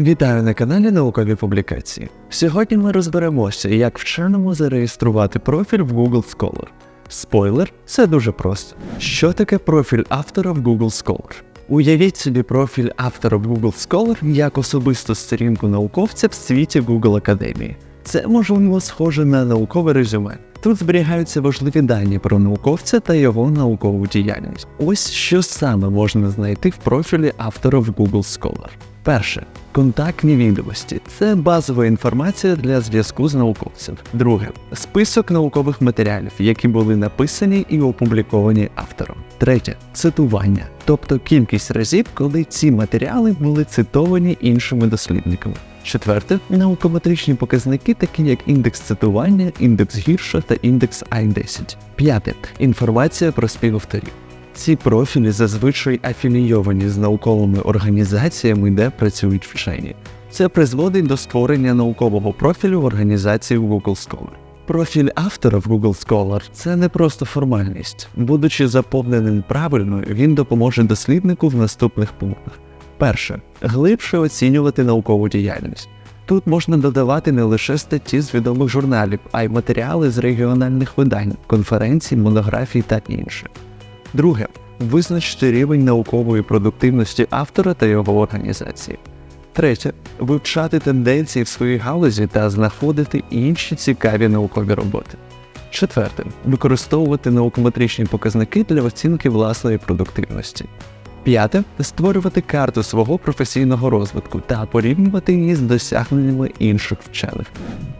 Вітаю на каналі Наукові Публікації. Сьогодні ми розберемося, як вченому зареєструвати профіль в Google Scholar. Спойлер, це дуже просто. Що таке профіль автора в Google Scholar? Уявіть собі профіль автора в Google Scholar як особисту сторінку науковця в світі Google Академії. Це можливо схоже на наукове резюме. Тут зберігаються важливі дані про науковця та його наукову діяльність. Ось що саме можна знайти в профілі автора в Google Scholar. Перше контактні відомості це базова інформація для зв'язку з науковцем. Друге список наукових матеріалів, які були написані і опубліковані автором. Третє цитування, тобто кількість разів, коли ці матеріали були цитовані іншими дослідниками. Четверте наукометричні показники, такі як індекс цитування, індекс гірша та індекс I10. П'яте інформація про співавторів. Ці профілі зазвичай афілійовані з науковими організаціями, де працюють вчені. Це призводить до створення наукового профілю в організації Google Scholar. Профіль автора в Google Scholar це не просто формальність. Будучи заповненим правильно, він допоможе досліднику в наступних пунктах. Перше глибше оцінювати наукову діяльність. Тут можна додавати не лише статті з відомих журналів, а й матеріали з регіональних видань, конференцій, монографій та інше. Друге визначити рівень наукової продуктивності автора та його організації. Третє вивчати тенденції в своїй галузі та знаходити інші цікаві наукові роботи. Четверте використовувати наукометричні показники для оцінки власної продуктивності. П'яте створювати карту свого професійного розвитку та порівнювати її з досягненнями інших вчених.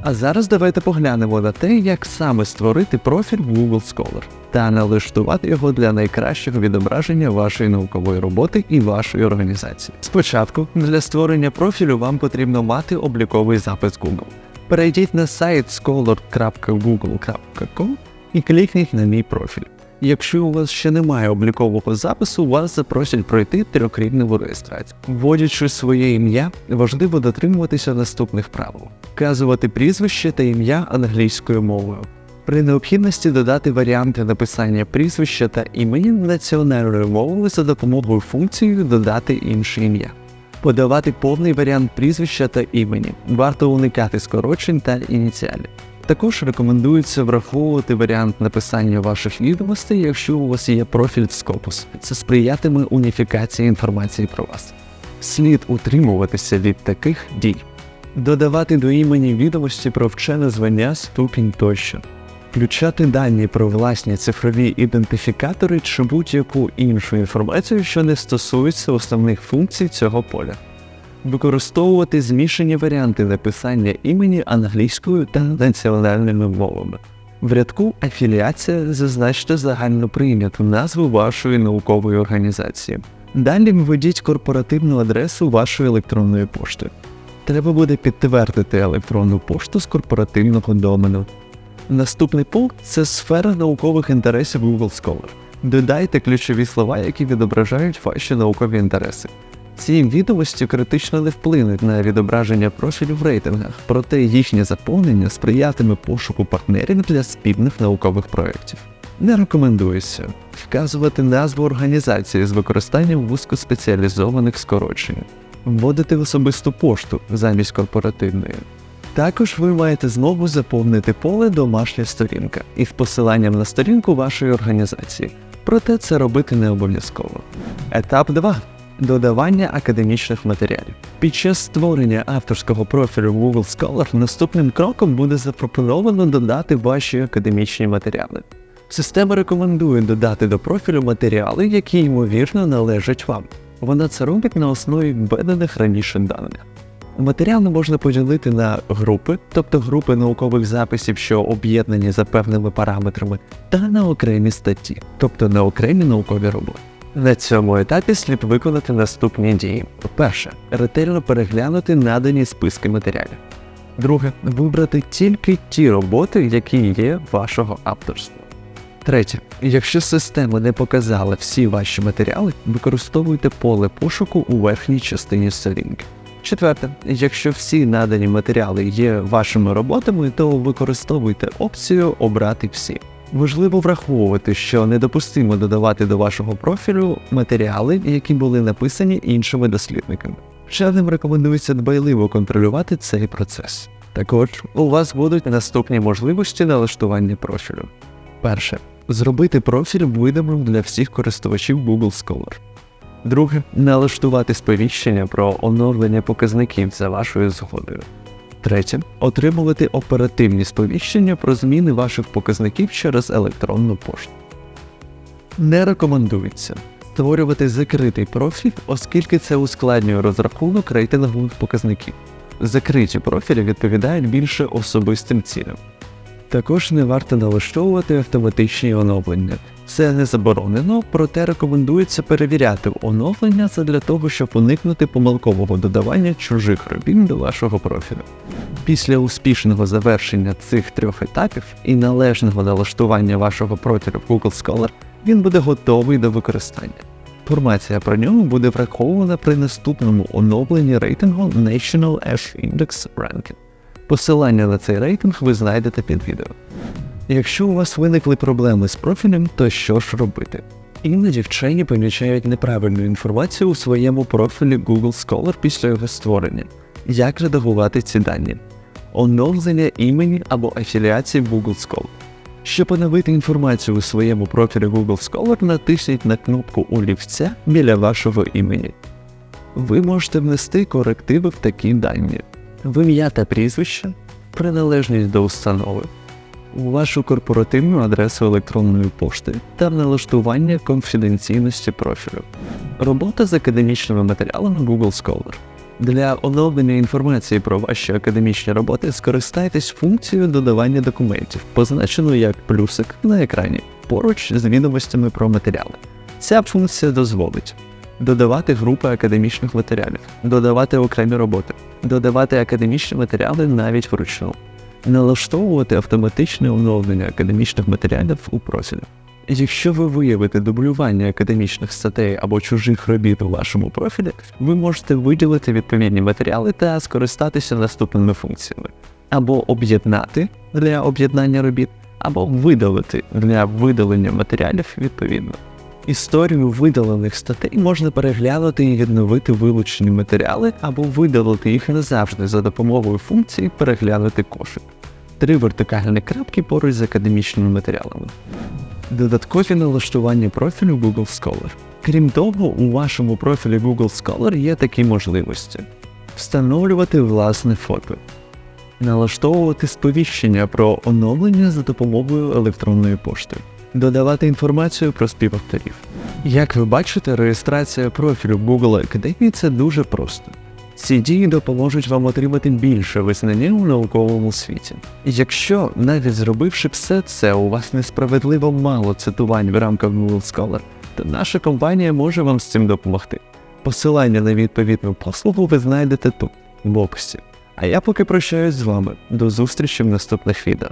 А зараз давайте поглянемо на те, як саме створити профіль Google Scholar та налаштувати його для найкращого відображення вашої наукової роботи і вашої організації. Спочатку для створення профілю вам потрібно мати обліковий запис Google. Перейдіть на сайт scholar.google.com і клікніть на мій профіль. Якщо у вас ще немає облікового запису, вас запросять пройти трьохрівневу реєстрацію. Вводячи своє ім'я, важливо дотримуватися наступних правил: вказувати прізвище та ім'я англійською мовою. При необхідності додати варіанти написання прізвища та імені національною мовою за допомогою функції додати інше ім'я. Подавати повний варіант прізвища та імені. Варто уникати скорочень та ініціалів. Також рекомендується враховувати варіант написання ваших відомостей, якщо у вас є профіль Scopus. Це сприятиме уніфікації інформації про вас. Слід утримуватися від таких дій, додавати до імені відомості про вчене звання, ступінь тощо, включати дані про власні цифрові ідентифікатори чи будь-яку іншу інформацію, що не стосується основних функцій цього поля використовувати змішані варіанти написання імені англійською та національними мовами. В рядку Афіліація зазначте загально прийняту назву вашої наукової організації. Далі введіть корпоративну адресу вашої електронної пошти. Треба буде підтвердити електронну пошту з корпоративного домену. Наступний пункт це сфера наукових інтересів Google Scholar. Додайте ключові слова, які відображають ваші наукові інтереси. Ці відомості критично не вплинуть на відображення профілю в рейтингах, проте їхнє заповнення сприятиме пошуку партнерів для спільних наукових проєктів. Не рекомендується вказувати назву організації з використанням вузькоспеціалізованих скорочень, вводити особисту пошту замість корпоративної. Також ви маєте змогу заповнити поле домашня сторінка із посиланням на сторінку вашої організації. Проте це робити не обов'язково. Етап 2 додавання академічних матеріалів. Під час створення авторського профілю Google Scholar наступним кроком буде запропоновано додати ваші академічні матеріали. Система рекомендує додати до профілю матеріали, які ймовірно належать вам. Вона це робить на основі введених раніше даних. Матеріали можна поділити на групи, тобто групи наукових записів, що об'єднані за певними параметрами, та на окремі статті, тобто на окремі наукові роботи. На цьому етапі слід виконати наступні дії. Перше, ретельно переглянути надані списки матеріалів. Друге, вибрати тільки ті роботи, які є вашого авторства. Третє, якщо система не показала всі ваші матеріали, використовуйте поле пошуку у верхній частині сторінки. Четверте, якщо всі надані матеріали є вашими роботами, то використовуйте опцію Обрати всі. Важливо враховувати, що недопустимо додавати до вашого профілю матеріали, які були написані іншими дослідниками. Вченим рекомендується дбайливо контролювати цей процес. Також у вас будуть наступні можливості налаштування профілю. Перше. Зробити профіль видимим для всіх користувачів Google Scholar. Друге. Налаштувати сповіщення про оновлення показників за вашою згодою. Третє. Отримувати оперативні сповіщення про зміни ваших показників через електронну пошту. Не рекомендується створювати закритий профіль, оскільки це ускладнює розрахунок рейтингових показників. Закриті профілі відповідають більше особистим цілям. Також не варто налаштовувати автоматичні оновлення. Це не заборонено, проте рекомендується перевіряти оновлення задля того, щоб уникнути помилкового додавання чужих робіт до вашого профілю. Після успішного завершення цих трьох етапів і належного налаштування вашого профілю в Google Scholar, він буде готовий до використання. Інформація про нього буде врахована при наступному оновленні рейтингу National Ash Index Ranking. Посилання на цей рейтинг ви знайдете під відео. Якщо у вас виникли проблеми з профілем, то що ж робити? Іноді вчені помічають неправильну інформацію у своєму профілі Google Scholar після його створення. Як редагувати ці дані? Оновлення імені або афіліації Google Scholar. Щоб оновити інформацію у своєму профілі Google Scholar, натисніть на кнопку олівця біля вашого імені. Ви можете внести корективи в такі дані: в ім'я та прізвище, приналежність до установи, вашу корпоративну адресу електронної пошти та налаштування конфіденційності профілю. Робота з академічними матеріалами Google Scholar. Для оновлення інформації про ваші академічні роботи скористайтесь функцією додавання документів, позначеною як плюсик на екрані, поруч з відомостями про матеріали. Ця функція дозволить додавати групи академічних матеріалів, додавати окремі роботи, додавати академічні матеріали навіть вручну, налаштовувати автоматичне оновлення академічних матеріалів у профілі. Якщо ви виявите дублювання академічних статей або чужих робіт у вашому профілі, ви можете виділити відповідні матеріали та скористатися наступними функціями: або об'єднати для об'єднання робіт, або видалити для видалення матеріалів відповідно. Історію видалених статей можна переглянути і відновити вилучені матеріали, або видалити їх назавжди за допомогою функції переглянути кошик. Три вертикальні крапки поруч з академічними матеріалами. Додаткові налаштування профілю Google Scholar. Крім того, у вашому профілі Google Scholar є такі можливості: встановлювати власне фото, налаштовувати сповіщення про оновлення за допомогою електронної пошти, додавати інформацію про співавторів. Як ви бачите, реєстрація профілю Google Academy – це дуже просто. Ці дії допоможуть вам отримати більше визнання у науковому світі. Якщо, навіть зробивши все це, у вас несправедливо мало цитувань в рамках Google Scholar, то наша компанія може вам з цим допомогти. Посилання на відповідну послугу ви знайдете тут, в описі. А я поки прощаюсь з вами. До зустрічі в наступних відео.